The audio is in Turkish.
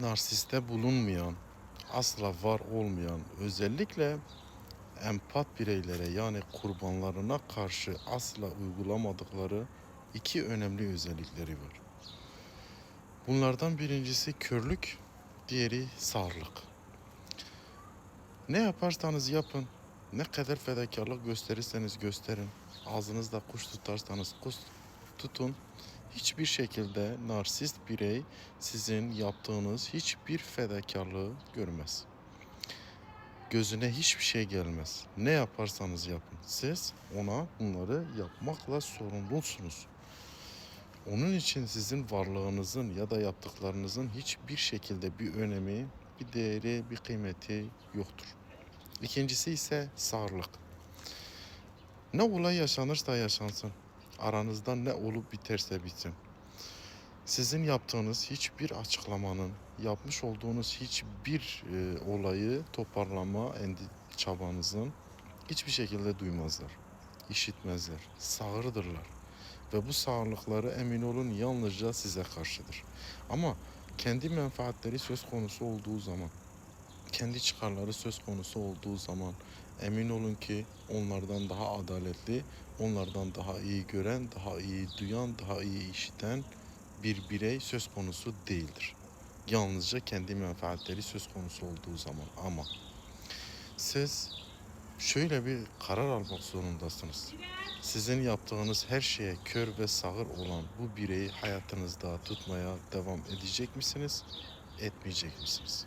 narsiste bulunmayan, asla var olmayan, özellikle empat bireylere yani kurbanlarına karşı asla uygulamadıkları iki önemli özellikleri var. Bunlardan birincisi körlük, diğeri sağırlık. Ne yaparsanız yapın, ne kadar fedakarlık gösterirseniz gösterin, ağzınızda kuş tutarsanız kuş tutun, hiçbir şekilde narsist birey sizin yaptığınız hiçbir fedakarlığı görmez. Gözüne hiçbir şey gelmez. Ne yaparsanız yapın. Siz ona bunları yapmakla sorumlusunuz. Onun için sizin varlığınızın ya da yaptıklarınızın hiçbir şekilde bir önemi, bir değeri, bir kıymeti yoktur. İkincisi ise sağırlık. Ne olay yaşanırsa yaşansın. Aranızda ne olup biterse bitsin. Sizin yaptığınız hiçbir açıklamanın, yapmış olduğunuz hiçbir e, olayı toparlama endi- çabanızın hiçbir şekilde duymazlar, işitmezler, sağırdırlar. Ve bu sağırlıkları emin olun yalnızca size karşıdır. Ama kendi menfaatleri söz konusu olduğu zaman, kendi çıkarları söz konusu olduğu zaman emin olun ki onlardan daha adaletli, onlardan daha iyi gören, daha iyi duyan, daha iyi işiten bir birey söz konusu değildir. Yalnızca kendi menfaatleri söz konusu olduğu zaman ama siz şöyle bir karar almak zorundasınız. Sizin yaptığınız her şeye kör ve sağır olan bu bireyi hayatınızda tutmaya devam edecek misiniz? Etmeyecek misiniz?